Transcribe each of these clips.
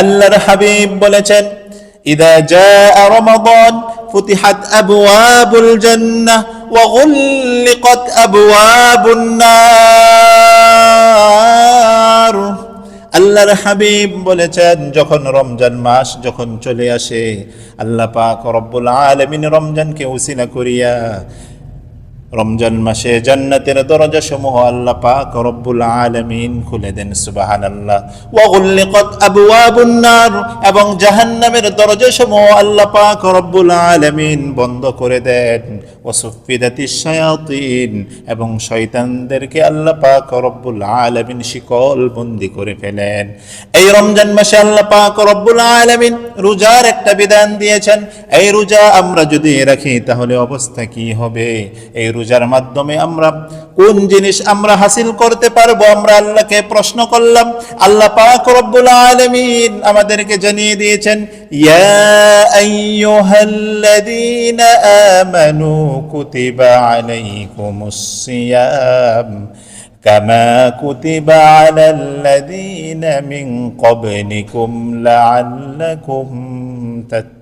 আল্লাহর হাবিব বলেছেন, ইদা জাআ রমাদান ফুতিহাত আবওয়াবুল জান্নাহ ওয়া গুল্লিকাত আবওয়াবুন নার। আল্লাহর হাবিব বলেছেন, যখন রমজান মাস যখন চলে আসে, আল্লাহ পাক রব্বুল আলামিন রমজানকে উসিলা করিয়া রমজান মাসে জান্নাতের দরজা সমূহ আল্লাহ পাক রব্বুল আলামিন খুলে দেন, সুবহানাল্লাহ। ওয়া গুল্লিকাত আবওয়াবুন নার, এবং জাহান্নামের দরজা সমূহ আল্লাহ পাক রব্বুল আলামিন বন্ধ করে দেন। ওয়া সুফিদাতিশ শায়াতিন, এবং শয়তানদেরকে আল্লাহ পাক রব্বুল আলামিন শিকল বন্দি করে ফেলেন। এই রমজান মাসে আল্লাহ পাক রব্বুল আলামিন রোজার একটা বিধান দিয়েছেন, এই রোজা আমরা যদি রাখি, তাহলে অবস্থা কি হবে? এই রোজার মাধ্যমে আমরা কোন জিনিস আমরা হাসিল করতে পারবো আমরা আল্লাহকে প্রশ্ন করলাম আল্লাহ পাক রব্বুল আলামিন আমাদেরকে জানিয়ে দিয়েছেন ইয়া আইয়ুহাল্লাযীনা আমানু কুতিবা আলাইকুমুস সিয়াম كما كتب على الذين من قبلكم لعلكم تتقون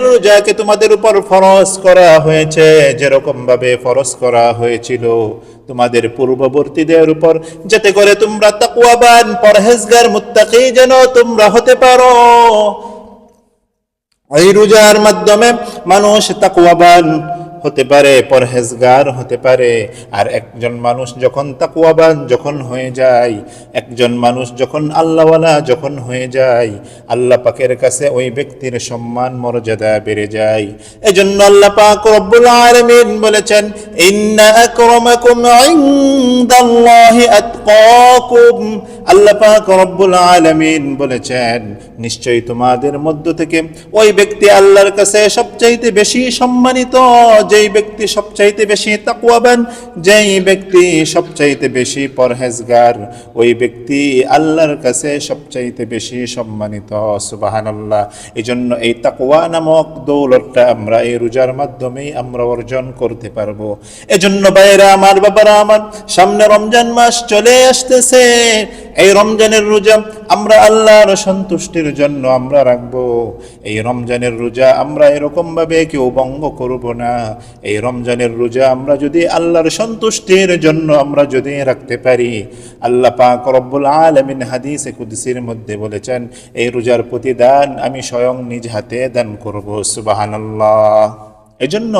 রোজাকে তোমাদের উপর করা হয়েছে যেরকম ভাবে করা হয়েছিল। তোমাদের পূর্ববর্তীদের উপর, যাতে করে তোমরা তাকওয়াবান, পরহেজগার, মুত্তাকি যেন তোমরা হতে পারো। এই রোজার মাধ্যমে মানুষ তাকুয়াবান হতে পারে, পরহেজগার হতে পারে। আর একজন মানুষ যখন তাকুয়াবান যখন হয়ে যায়, একজন মানুষ যখন আল্লাহওয়ালা যখন হয়ে যায়, আল্লাহ পাকের কাছে ওই ব্যক্তির সম্মান, মর্যাদা বেড়ে যায়। এজন্য আল্লাহ পাক রব্বুল আলামিন বলেছেন, ইন্না আকরামাকুম ইনদাল্লাহি আতকাকুম। আল্লাহ পাক রব্বুল আলামিন বলেছেন, নিশ্চয়ই তোমাদের মধ্য থেকে ওই ব্যক্তি আল্লাহর কাছে সবচাইতে বেশি সম্মানিত, যেই ব্যক্তি সবচাইতে বেশি তাকওয়াবান, যেই ব্যক্তি সবচাইতে বেশি পরহেজগার, ওই ব্যক্তি আল্লাহর কাছে সবচাইতে বেশি সম্মানিত, সুবহানাল্লাহ। এই জন্য এই তাকওয়া নামক দৌলতটা আমরা এই রোজার মাধ্যমেই আমরা অর্জন করতে পারব। এজন্য বাইরা আমার বাবারা, আমার সামনে রমজান মাস চলে আসতেছে। এই রমজানের রোজা আমরা আল্লাহর সন্তুষ্টির জন্য আমরা রাখব। এই রমজানের রোজা আমরা এরকম ভাবে কেউ ভঙ্গ করব না। এই রমজানের রোজা আমরা যদি আল্লাহর সন্তুষ্টির জন্য আমরা যদি রাখতে পারি, আল্লাহ পাক রব্বুল আলামিন হাদিসে কুদসির মধ্যে বলেছেন, এই রোজার প্রতিদান আমি স্বয়ং নিজ হাতে দান করব। সুবহানাল্লাহ। এজন্য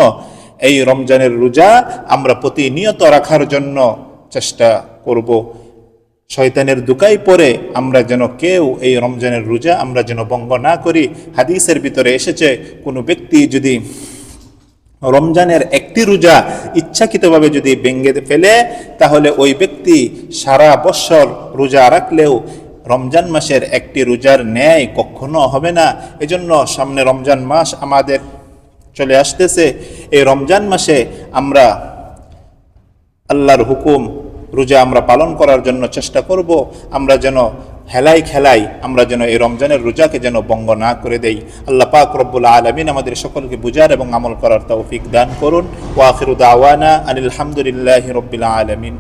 এই রমজানের রোজা আমরা প্রতিনিয়ত রাখার জন্য চেষ্টা করব। শয়তানের দুকাই পরে আমরা যেন কেউ এই রমজানের রোজা আমরা যেন ভঙ্গ না করি। হাদিসের ভিতরে এসেছে, কোনো ব্যক্তি যদি রমজানের একটি রোজা ইচ্ছাকৃতভাবে যদি ভেঙ্গে ফেলে, তাহলে ওই ব্যক্তি সারা বৎসর রোজা রাখলেও রমজান মাসের একটি রোজার ন্যায় কখনো হবে না। এজন্য সামনে রমজান মাস আমাদের চলে আসতেছে। এই রমজান মাসে আমরা আল্লাহর হুকুম রোজা আমরা পালন করার জন্য চেষ্টা করব, আমরা যেন হেলাই খেলাই, আমরা যেন এই রমজানের রোজাকে যেন বঙ্গ না করে দেই। আল্লাহ পাক রব্বুল আলমিন আমাদের সকলকে বুঝার এবং আমল করার তৌফিক দান করুন। ওয়াখিরুদ আওয়ানা আনিল হামদুলিল্লাহ রব্বিল আলমিন।